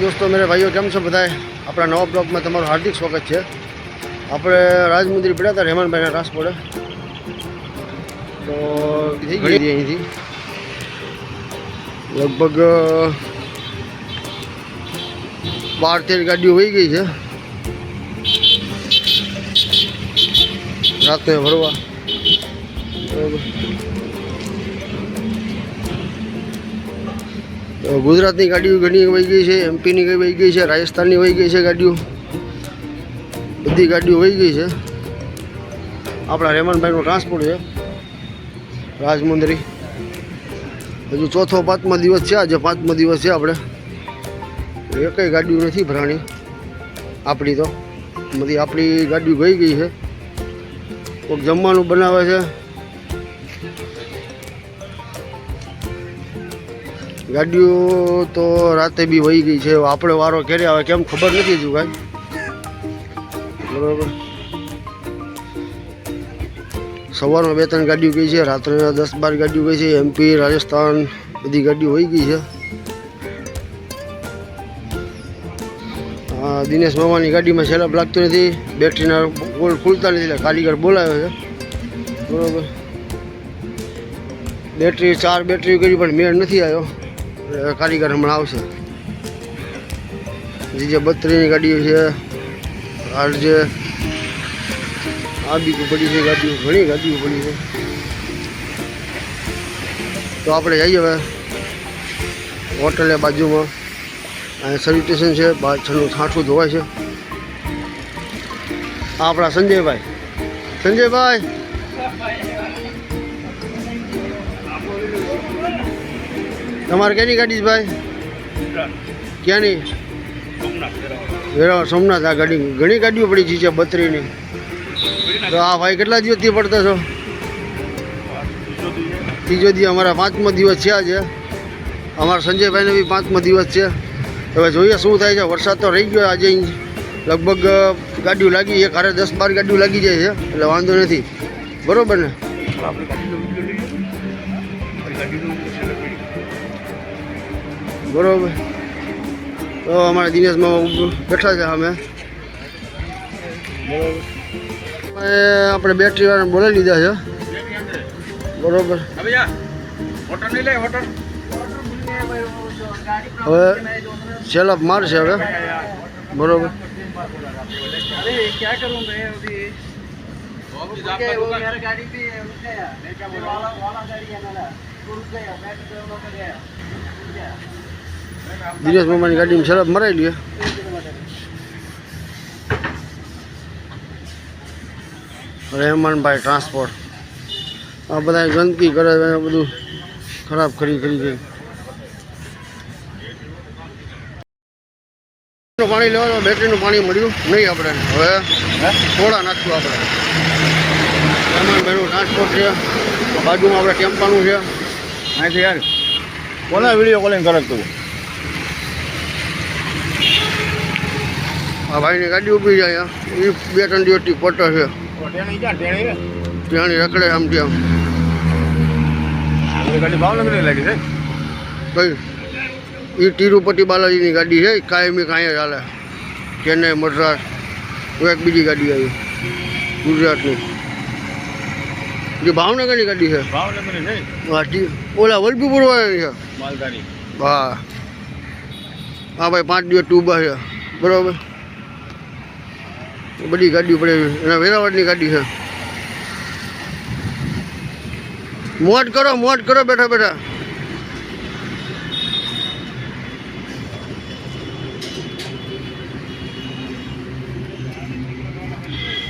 દોસ્તો, મેરે ભાઈઓ, કેમ છો બધાય? આપણા નવા બ્લોગમાં તમારું હાર્દિક સ્વાગત છે. આપણે રાજમુંદરી પડ્યા હતા, રહેમાનભાઈના રાસ પડે. તો થઈ ગઈ હતી અહીંથી. લગભગ બાર તેર ગાડીઓ વહી ગઈ છે. રાત્રે ભરવા બરોબર. ગુજરાતની ગાડીઓ ઘણી વહી ગઈ છે, એમપીની કઈ વહી ગઈ છે, રાજસ્થાનની વહી ગઈ છે ગાડીઓ. બધી ગાડીઓ વહી ગઈ છે. આપણા રેમનભાઈનું ટ્રાન્સપોર્ટ છે. રાજમુંદરી. હજુ ચોથો, પાંચમો દિવસ છે, આજે પાંચમો દિવસ છે આપણે. એકય ગાડીઓ નથી ભરાણી. આપણી તો. બધી આપણી ગાડીઓ ગઈ ગઈ છે. કોઈક જમવાનું બનાવે છે. ગાડીઓ તો રાતે બી વહી ગઈ છે. આપણે વારો ક્યારે આવે કેમ ખબર નથી હજુ કાંઈ. બરોબર. સવારમાં બે ત્રણ ગાડીઓ ગઈ છે, રાત્રે દસ બાર ગાડીઓ ગઈ છે એમપી રાજસ્થાન, બધી ગાડીઓ વહી ગઈ છે. દિનેશ મામાની ગાડીમાં સેલઅપ લાગતું નથી. બેટરીના બોલ ખુલતા નથી એટલે કારીગર બોલાવ્યો છે. બરોબર. બેટરી ચાર બેટરી કરી પણ મેળ નથી આવ્યો. કારીગર હમણાં આવશે. જે બત્રીની ગાડીઓ છે હાલ જે આ બી પડી છે ગાડીઓ, ઘણી ગાડીઓ પડી છે. તો આપણે જઈએ હવે હોટલે બાજુમાં. અહીંયા સર્વિસ સ્ટેશન છે પાછળનું છાંઠું ધોવાય છે. આપણા સંજયભાઈ. સંજયભાઈ! તમારે ક્યાંની ગાડી છે ભાઈ? ક્યાંની? વેરાવળ સોમનાથ. આ ગાડી ઘણી ગાડીઓ પડી છે બત્રીની. તો આ ભાઈ કેટલા દિવસથી પડતા છો? ત્રીજો દિવસ, અમારા પાંચમો દિવસ છે. આજે અમારા સંજયભાઈને બી પાંચમો દિવસ છે. હવે જોઈએ શું થાય છે. વરસાદ તો રહી ગયો આજે. લગભગ ગાડીઓ લાગી. એક હારે દસ બાર ગાડીઓ લાગી જાય છે. એટલે વાંધો નથી. બરાબર ને? બરોબર તો અમારા દિનેશમાં બેઠા છે અમે બરોબર અમે આપણે બેટરી વાળાને બોલાવી લીધા છે બરોબર હવે સેલઅપ મારશે હવે બરોબર क्या करूं मैं अभी वो मेरा गाड़ी भी દિનેશ મામાની ગાડીમાં સેલઅપ મરાઈ લે. રહેમાનભાઈ ટ્રાન્સપોર્ટ. આ બધા ગંદકી કરે બધું ખરાબ કરી કરી ગઈ પાણી લેવાનું, બેટરીનું પાણી મળ્યું? નહીં આપણે. હવે થોડા નાખ્યું આપણે. રહેમાનભાઈનું ટ્રાન્સપોર્ટ છે. બાજુમાં આપણે ટેમ્પાનું છે. અહીંથી યાર. કોને વીડિયો કોલિંગ કરે તું? આ ભાઈની ગાડી ઊભી છે અહીંયા એ બે ત્રણ દિવસથી પટો છે. ટેણી ક્યાં ટેણી ત્યાંની રખડે આમ ત્યાં એ ગાડી ભાવનગર લાગી છે? કઈ એ તિરુપતિ બાલાજીની ગાડી છે કાયમી કાંઈ ચાલે ચેન્નઈ મદ્રાસ એક બીજી ગાડી આવી. ગુજરાતની. જે ભાવનગરની ગાડી છે. ભાવનગર છે? હા જી ઓલા વલભીપુર વાળાની છે. માલધારી. હા. હા ભાઈ પાંચ દિવસ ટૂબા છે. બરાબર? બધી ગાડીઓ પડે એના વેરાવળની ગાડી છે. મોટ કરો મોટ કરો બેઠા બેઠા.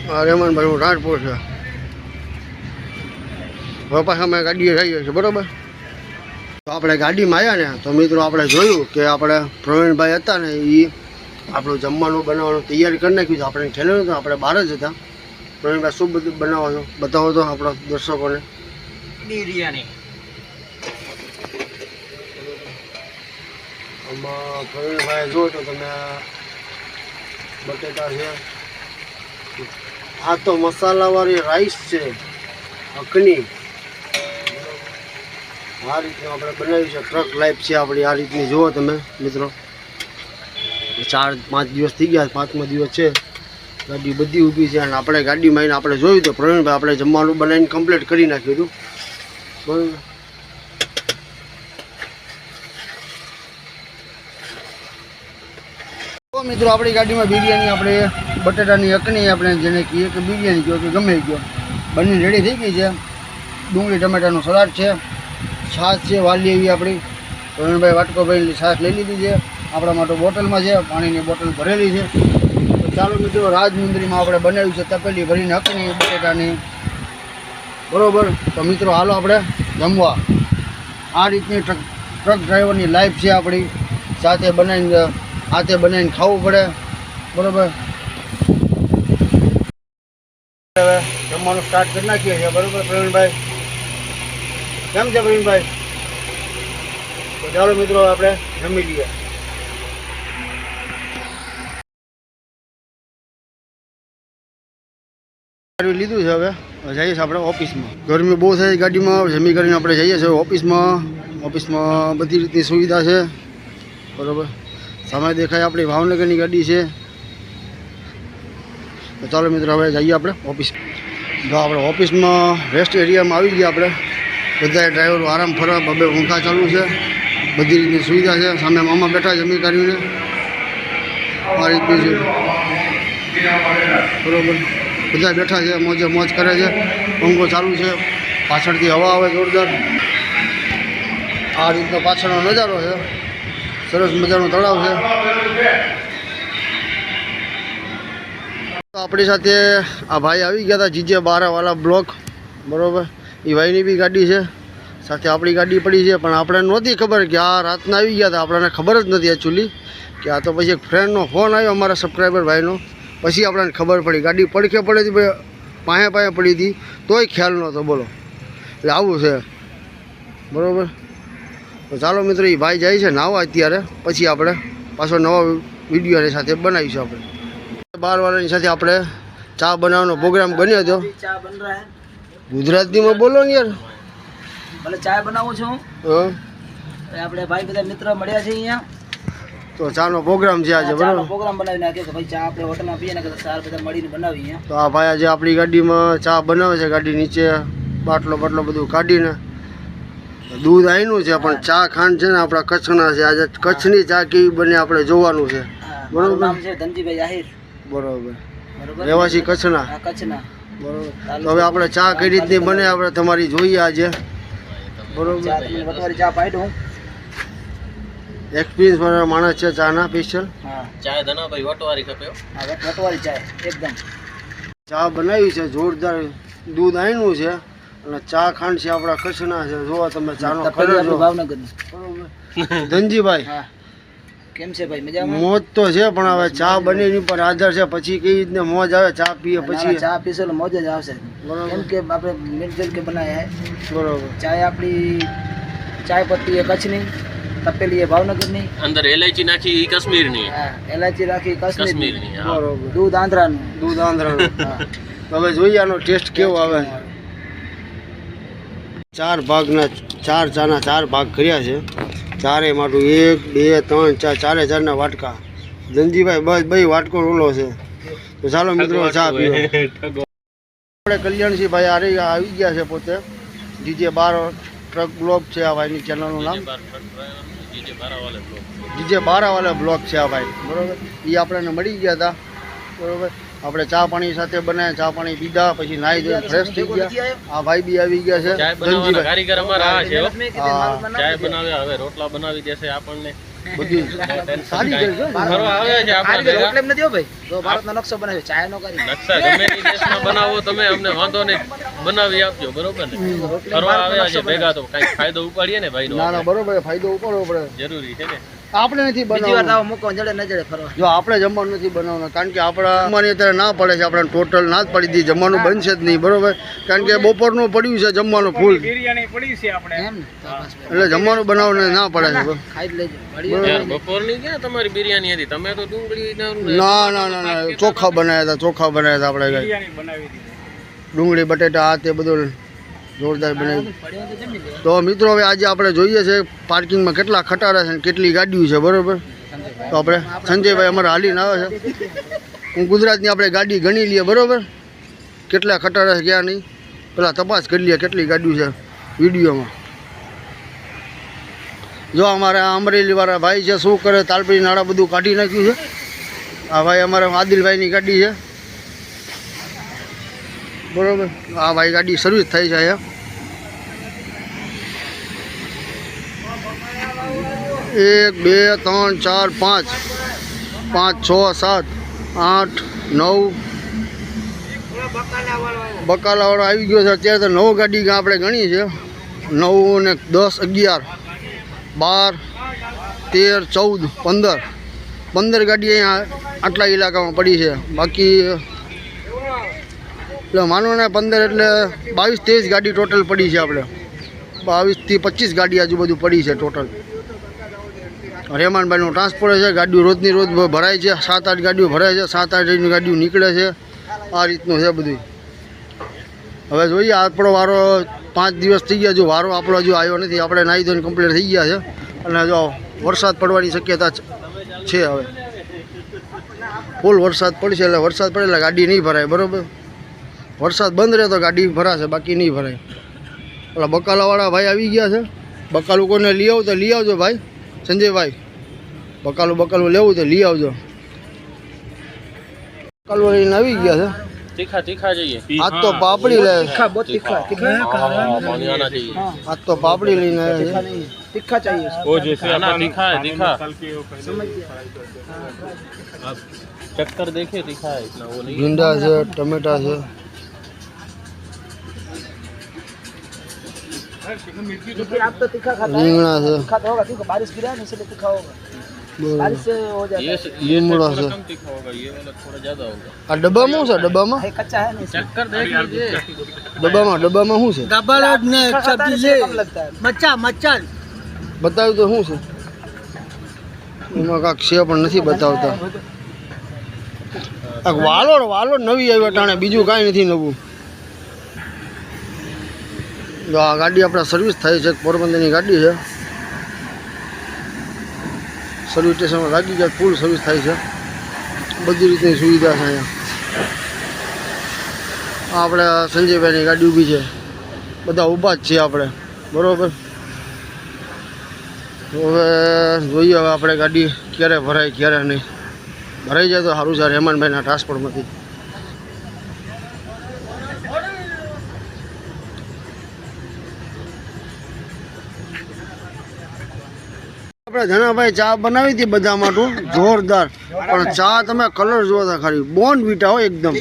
હા રેમનભાઈ હું રાજપુર છે. પાછા અમે ગાડીએ જઈએ છીએ, બરાબર? તો આપણે ગાડીમાં આવ્યા ને, તો મિત્રો આપણે જોયું કે આપણે પ્રવીણભાઈ હતા ને એ આપણું જમવાનું બનાવવાનું તૈયારી કરી નાખ્યું છે. આપણે ઠેલો તો આપણે બહાર જ હતા. પણ એમાં શું બધું બનાવવાનું બતાવો તો આપણા દર્શકોને. બિરયાની. આમાં પ્રવીણભાઈ જો તો તમે બટેટા છે. આ તો મસાલાવાળી રાઈસ છે. અકની આ રીતનું આપણે બનાવ્યું છે. ટ્રક લાઈફ છે આપણી. આ રીતની જુઓ તમે મિત્રો. ચાર, પાંચ દિવસ થઈ ગયા, પાંચમો દિવસ છે. ગાડી બધી ઊભી છે અને આપણે ગાડીમાં આવીને આપણે જોયું તો પ્રવીણભાઈ આપણે જમવાનું બનાવીને કમ્પ્લીટ કરી નાખ્યું હતું. બરાબર? મિત્રો, આપણી ગાડીમાં બિરયાની, આપણે બટેટાની અકની, આપણે જેને કહીએ કે બિરયાની કહો કે ગમે કહો. બંને રેડી થઈ ગઈ છે. ડુંગળી, ટમેટાનું સલાડ છે. છાશ છે, વાલી એવી આપણી. પ્રવીણભાઈ વાટકોભાઈની છાશ લઈ લીધી છે. આપણા માટે બોટલમાં છે, પાણીની બોટલ ભરેલી છે. તો ચાલો મિત્રો, રાજમુંદરીમાં આપણે બનાવ્યું છે, તપેલી ભરીને હકની, બટેટાની. બરોબર? તો મિત્રો, હાલો આપણે જમવા. આ રીતની ટ્રક ટ્રક ડ્રાઈવરની લાઈફ છે આપણી. સાથે બનાવીને, હાથે બનાવીને ખાવું પડે. બરોબર? હવે જમવાનું સ્ટાર્ટ કરી નાખીએ છીએ. બરાબર, પ્રવીણભાઈ? કેમ છે પ્રવીણભાઈ? તો ચાલો મિત્રો, આપણે જમી લઈએ. લીધું છે હવે. જઈએ છીએ આપણે ઓફિસમાં. ગરમી બહુ થાય ગાડીમાં. જમી કરીને આપણે જઈએ છીએ ઓફિસમાં. ઓફિસમાં બધી રીતની સુવિધા છે. બરોબર. સામે દેખાય આપણી ભાવનગરની ગાડી છે. ચાલો મિત્રો, હવે જઈએ આપણે ઓફિસ. જો આપણે ઓફિસમાં રેસ્ટ એરિયામાં આવી ગયા આપણે. બધા ડ્રાઈવરો આરામ ફરવા બબે ઊંઘા ચાલુ છે. બધી રીતની સુવિધા છે. સામે મામા બેઠા જમી કરીને આ રીતની છે. બરોબર. બધા બેઠા છે, મોજે મોજ કરે છે પંખો ચાલુ છે, પાછળથી હવા આવે જોરદાર. આ રીતનો પાછળનો નજારો છે. સરસ મજાનો તળાવ છે. આપણી સાથે આ ભાઈ આવી ગયા હતા, જીજે બારાવાલા બ્લોક. બરોબર? એ ભાઈની બી ગાડી છે. સાથે આપણી ગાડી પડી છે, પણ આપણે નહોતી ખબર કે આ રાતના આવી ગયા હતા. આપણને ખબર જ નથી એકચ્યુઅલી કે આ તો પછી એક ફ્રેન્ડનો ફોન આવ્યો, અમારા સબસ્ક્રાઈબર ભાઈનો. પછી આપણને ખબર પડી ગાડી પડખે પડે હતી પાયા પાયા પડી હતી તોય ખ્યાલ નહોતો બોલો. એટલે આવું છે. બરાબર? ચાલો મિત્રો એ ભાઈ જાય છે નાવા અત્યારે પછી આપણે પાછો નવા વીડિયો વિડીયોની સાથે બનાવીશું આપણે. બાર વાળાની સાથે આપણે ચા બનાવવાનો પ્રોગ્રામ બન્યો હતો. ગુજરાતીમાં બોલો ને યાર. ભલે ચા બનાવું છું. આપણે ભાઈ બધા મિત્ર મળ્યા છે અહીંયા. તો ચાનો પ્રોગ્રામ છે આજે બરાબર? પ્રોગ્રામ બનાવી નાખ્યો કે ભાઈ ચા આપણે હોટલમાં પીએ ને કે ચાર બધા મળીને બનાવીએ તો આ ભાઈ આજે આપણી ગાડીમાં ચા બનાવે છે ગાડી નીચે બાટલો બાટલો બધું કાઢીને. દૂધ આવીનું છે પણ ચા ખાંડ છે ને આપણા કચ્છના છે. આજે કચ્છની ચા કેવી બને આપણે જોવાનું છે. બરોબર. નામ છે ધનજીભાઈ આહિર. બરોબર. રહેવાસી કચ્છના? કચ્છના. બરોબર. તો હવે આપણે ચા કઈ રીતની બને આપણે તમારી જોઈએ આજે. બરોબર? ચા પાડું એક્સપિરિયન્સ વાળો માણસ છે ચાના સ્પેશિયલ હા. ચાય ધનાભાઈ વટવારી ખપે હો. વટવારી ચાય એકદમ. ચા બનાવી છે જોરદાર દૂધ આયનું છે અને ચા ખાંડ છે આપણા કચ્છના છે. જોવા તમે ચાનો ખરો બરોબર. ધનજીભાઈ. હા. કેમ છે ભાઈ મજામાં? મોજ તો છે પણ હવે ચા બની પર આધાર છે. પછી કઈ રીતને મોજ આવે ચા પીએ પછી? ચા પીશો એટલે મોજ જ આવશે. બરોબર. કેમ કે આપણે મિલજુલ કે બનાયા હે. બરોબર. ચાય આપણી ચાય પત્તી એ કચ્છની. તપેલી એ ભાવનગરની. અંદર એલાયચી નાખી ઈ કાશ્મીરની. હા એલાચી રાખી કાશ્મીરની. બરોબર. દૂધ આંધ્રાનું. દૂધ આંધ્રાનું. હવે જોઈએ આનો ટેસ્ટ કેવો આવે? ચાર ભાગના ચાર ચાના ચાર ભાગ કર્યા છે. ચારે માટું એક બે ત્રણ ચાર ચારે ચારના વાટકા. ધનજીભાઈ બસ બે વાટકો રોલો છે. તો ચાલો મિત્રો ચા પીવો આપણે કલ્યાણસિંહ ભાઈ આરે આવી ગયા છે પોતે. જીજે બાર ટ્રક બ્લોક છે આ ભાઈની ચેનલનું નામ. જીજે બારાવાલે બ્લોક. છે. આ ભાઈ. બરાબર? એ આપણને મળી ગયા હતા બરોબર? આપણે ચા પાણી સાથે બનાવ્યા ચા પાણી પીધા પછી નાહી ધોઈને ફ્રેશ થઈ ગયા. આ ભાઈ બી આવી ગયા છે. કારીગર અમારા આ છે દે. બનાવે હવે રોટલા બનાવી દેશે આપણને. બધી સારી છે ફરવા આવે છે આપણા કારીગર ભેગા. એટલે એમ નથી હો ભાઈ. તો ભારતનો નકશો બનાવ્યો ચાય કરી. નકશા ગમે દેશમાં બનાવો તમે અમને વાંધો નહીં. બનાવી આપજો બરોબર ને? ફરવા આવ્યા છે ભેગા તો. કઈ ફાયદો ઉપાડીએ ને ભાઈ ના ના બરોબર ફાયદો ઉપાડવો પડે. જરૂરી છે ને? આપણે નથી બીજી વાર બનાવવાનું. મૂકો જડે ન જડે ફરવા. જો આપણે જમવાનું નથી બનાવવાનું કારણ કે આપણા જમવાની અત્યારે ના પડે છે આપણે ટોટલ ના જ પડી દીધી જમવાનું બનશે જ નહીં બરોબર? કારણ કે બપોરનું પડ્યું છે જમવાનું ફૂલ. તો એટલે જમવાનું બનાવવાનું ના પડે છે બપોરની ક્યાં તમારી બિરયાની હતી? તમે તો ડુંગળી ના ના ના ચોખા બનાવ્યા હતા ચોખા બનાવ્યા હતા આપણે કઈ. ડુંગળી બટેટા આ તે બધું. જોરદાર બને તો મિત્રો, હવે આજે આપણે જોઈએ છે પાર્કિંગમાં કેટલા ખટારા છે કેટલી ગાડીઓ છે, બરાબર? તો આપણે સંજયભાઈ અમારે હાલીને આવે છે. હું ગુજરાતની આપણે ગાડી ગણી લઈએ, બરાબર? કેટલા ખટારા છે, ક્યાં નહીં? પેલા તપાસ કરી લઈએ કેટલી ગાડીઓ છે વિડીયોમાં. જો અમારા અમરેલીવાળા ભાઈ છે, શું કરે તાલપરી નાળા બધું કાઢી નાખ્યું છે. આ ભાઈ અમારા આદિલભાઈની ગાડી છે. બરોબર. આ ભાઈ ગાડી સર્વિસ થઈ છે અહીંયા એક, બે, ત્રણ, ચાર, પાંચ. પાંચ, છ, સાત, આઠ, નવ. બકાલાવાળો આવી ગયો છે. અત્યારે તો નવ ગાડી આપણે ગણી છે નવ ને દસ, અગિયાર, બાર, તેર, ચૌદ, પંદર. પંદર ગાડી અહીંયા આટલા ઇલાકામાં પડી છે. બાકી એટલે માનો ને પંદર એટલે બાવીસ ત્રેવીસ ગાડી ટોટલ પડી છે આપણે. બાવીસથી પચીસ ગાડી આજુબાજુ પડી છે ટોટલ. રહેમાનભાઈનું ટ્રાન્સપોર્ટ છે, ગાડીઓ રોજની રોજ ભરાય છે, સાત આઠ ગાડીઓ ભરાય છે, સાત આઠ ગાડીઓ નીકળે છે. આ રીતનું છે બધું હવે જોઈએ, આપણો વારો પાંચ દિવસ થઈ ગયા, જો વારો આપણો હજુ આવ્યો નથી, આપણે નાહી ધોઈને કમ્પ્લીટ થઈ ગયા છે. અને જો વરસાદ પડવાની શક્યતા છે હવે. ફૂલ વરસાદ પડશે એટલે વરસાદ પડે એટલે ગાડી નહીં ભરાય, બરાબર? વરસાદ બંધ રહે તો ગાડી ભરાશે બાકી નહીં ભરાય ઓલા બકાલાવાળા ભાઈ આવી ગયા છે બકાલું કોને લઈ આવું તો લઈ આવજો ભાઈ સંજયભાઈ બકાલું બકાલું લેવું તો લઈ આવજો બકાલું લઈને આવી ગયા છે તીખા તીખા જોઈએ આજ તો પાપડી લે तीखा बहुत तीखा तीखा हाँ, पानी आना चाहिए આજ તો પાપડી લઈને આવ્યા છે तीखा चाहिए वो जैसे है ना तीखा है तीखा समझ गया आप चक्कर देखिए तीखा है इतना वो नहीं ભીંડા છે ટમેટા છે लेकिन आप तो तीखा खाता है રીંગણા છે तीखा तो होगा क्योंकि बारिश गिरा है ना इसलिए तीखा होगा બરોબર. बारिश से हो जाता ये है ये नींबूड़ा थोड़ा से। कम तीखा होगा ये वाला थोड़ा ज्यादा होगा આ ડબ્બામાં શું છે ડબ્બામાં है कच्चा है ना इसलिए चक्कर देख लीजिए ડબ્બામાં ડબ્બામાં શું છે डबल ने सब्जी से कम लगता है मच्छा मच्छा બતાવ્યું તો શું છે એમાં કાંક છે પણ નથી બતાવતા આ વાલોડ વાલોડ નવી આવી ટાણે બીજું કાંઈ નથી નવું જો આ ગાડી આપણે સર્વિસ થાય છે પોરબંદરની ગાડી છે. સર્વિસ સ્ટેશનમાં લાગી જાય ફૂલ સર્વિસ થાય છે. બધી રીતની સુવિધા છે અહીંયા. આપણે સંજયભાઈની ગાડી ઊભી છે. બધા ઊભા જ છીએ આપણે. બરાબર? હવે જોઈએ હવે આપણે ગાડી ક્યારે ભરાય, ક્યારે નહીં. ભરાઈ જાય તો સારું છે રહેમાનભાઈના ટ્રાન્સપોર્ટમાંથી આપણે ધનાભાઈ ચા બનાવી હતી બધા માટે જોરદાર. પણ ચા તમે કલર જોતા ખરી. બોન બીટા હોય એકદમ.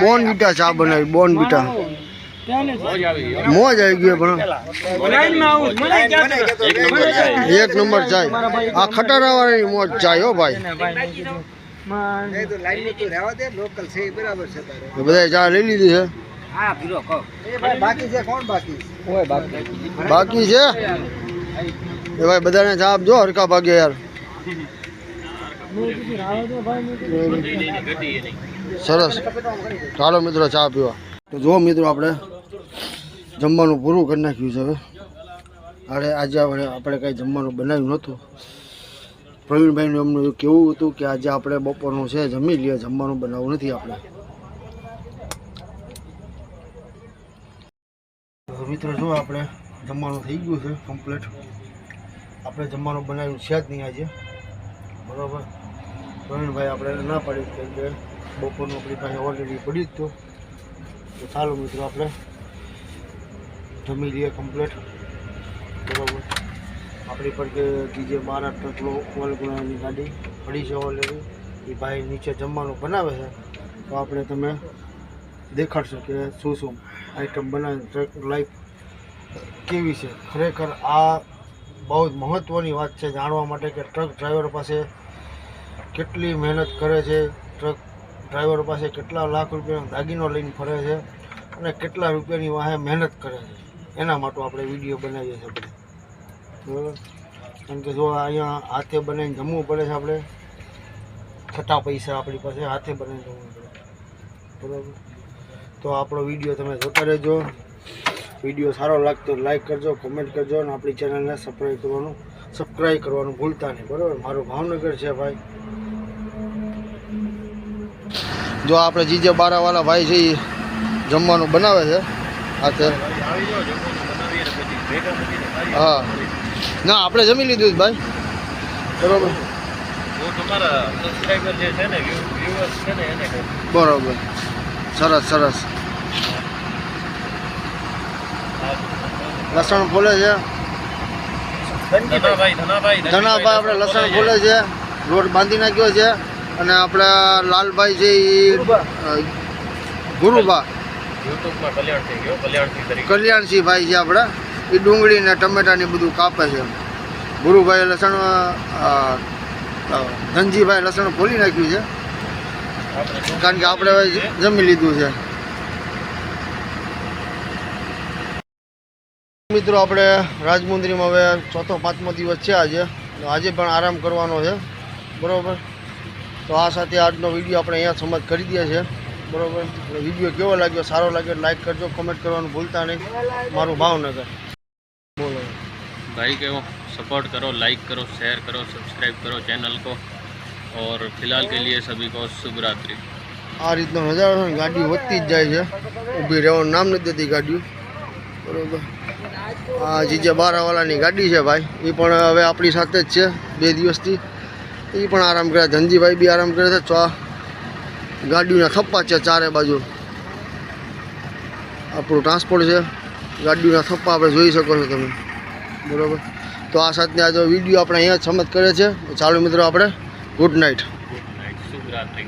બોન બીટા ચા બનાવી બોન બીટા મોજ આવી ગયો પણ. એક નંબર ચાય. આ ખટારા વાળાની મોજ ચાય હો ભાઈ. બધા ચા લઈ લીધી છે. બાકી છે કોણ બાકી. બાકી છે? એ ભાઈ બધાને ચા આપજો હરકા ભાગે યાર. સરસ. ચાલો મિત્રો ચા પીવા. તો જો મિત્રો આપણે જમવાનું પૂરું કરી નાખ્યું છે હવે. અરે આજે આપણે આપણે કાંઈ જમવાનું બનાવ્યું નહોતું. પ્રવીણભાઈનું એમનું કેવું હતું કે આજે આપણે બપોરનું છે, જમી લઈએ. જમવાનું બનાવવું નથી આપણે. મિત્રો જો આપણે જમવાનું થઈ ગયું છે કમ્પ્લીટ આપણે જમવાનું બનાવ્યું છે જ નહીં આજે. બરાબર? પ્રવીણભાઈ આપણે ના પાડી કેમ કે બપોરનું આપણી પાસે ઓલરેડી પડી જ તો. ચાલો મિત્રો આપણે જમી લઈએ કમ્પ્લેટ બરાબર? આપણી પર કે ડીજે મહારાષ્ટ્ર ટકલો ઓલગુણાની ગાડી પડી છે ઓલરેડી એ ભાઈ નીચે જમવાનું બનાવે છે. તો આપણે તમે દેખાડશો કે શું શું આઈટમ બનાવે લાઈફ કેવી છે? ખરેખર આ બહુ જ મહત્ત્વની વાત છે જાણવા માટે કે ટ્રક ડ્રાઈવર પાસે કેટલી મહેનત કરે છે, ટ્રક ડ્રાઈવર પાસે કેટલા લાખ રૂપિયાનો દાગીનો લઈને ફરે છે અને કેટલા રૂપિયાની વાહે મહેનત કરે છે. એના માટે આપણે વીડિયો બનાવીએ છીએ આપણે બરાબર? કારણ કે જો અહીંયા હાથે બનાવીને જમવું પડે છે આપણે, છઠ્ઠા પૈસા આપણી પાસે હાથે બનાવીને જમવું પડે. બરાબર? તો આપણો વીડિયો તમે જોતા રહેજો. વીડિયો સારો લાગતો લાઈક કરજો કોમેન્ટ કરજો અને આપણી ચેનલને સબસ્ક્રાઈબ કરવાનું સબસ્ક્રાઈબ કરવાનું ભૂલતા નહીં. બરાબર? મારું ભાવનગર છે ભાઈ. જો આપણે જીજે બારાવાળા ભાઈ છે જમવાનું બનાવે છે. હાથે. હા. ના, આપણે જમી લીધું ભાઈ. બરાબર. બરોબર. સરસ સરસ. લસણ ફૂલે છે. ધનાભાઈ આપણે લસણ ફૂલે છે. રોડ બાંધી નાખ્યો છે. અને આપણા લાલભાઈ છે એ ગુરુબા. ગયો કલ્યાણસિંહ ભાઈ છે આપણા. એ ડુંગળી ને ટમેટા ને બધું કાપે છે. ગુરુભાઈ લસણ ધનજીભાઈ લસણ ખોલી નાખ્યું છે. કારણ કે આપણે જમી લીધું છે. મિત્રો આપણે રાજમુંદરીમાં હવે ચોથો પાંચમો દિવસ છે આજે તો આજે પણ આરામ કરવાનો છે બરોબર તો આ સાથે આજનો વિડીયો આપણે અહીંયા સમજ કરી દઈએ છે બરોબર એટલે વિડીયો કેવો લાગ્યો સારો લાગ્યો લાઈક કરજો કમેન્ટ કરવાનું ભૂલતા નહીં મારું ભાવનગર બોલો भाई को सपोर्ट करो लाइक करो शेयर करो सब्सक्राइब करो चैनल को और फिलहाल के लिए सभी को शुभ रात्रि આ રીતનો નજારો છે ને ગાડી વધતી જ જાય છે ઊભી રહેવાનું નામ નથી દેતી ગાડીઓ બરોબર આ જીજા બારાવાલાની ગાડી છે ભાઈ. એ પણ હવે આપણી સાથે જ છે, બે દિવસથી. એ પણ આરામ કર્યા ધનજીભાઈ બી આરામ કર્યા હતા ચા ગાડીઓના થપ્પા છે ચારે બાજુ. આપણું ટ્રાન્સપોર્ટ છે. ગાડીઓના થપ્પા આપણે જોઈ શકો છો તમે. બરાબર? તો આ સાથે આજે વીડિયો આપણે અહીંયા સમજ કરે છે ચાલુ મિત્રો, આપણે ગુડ નાઇટ ગુડ નાઇટ શુભ રાત્રિ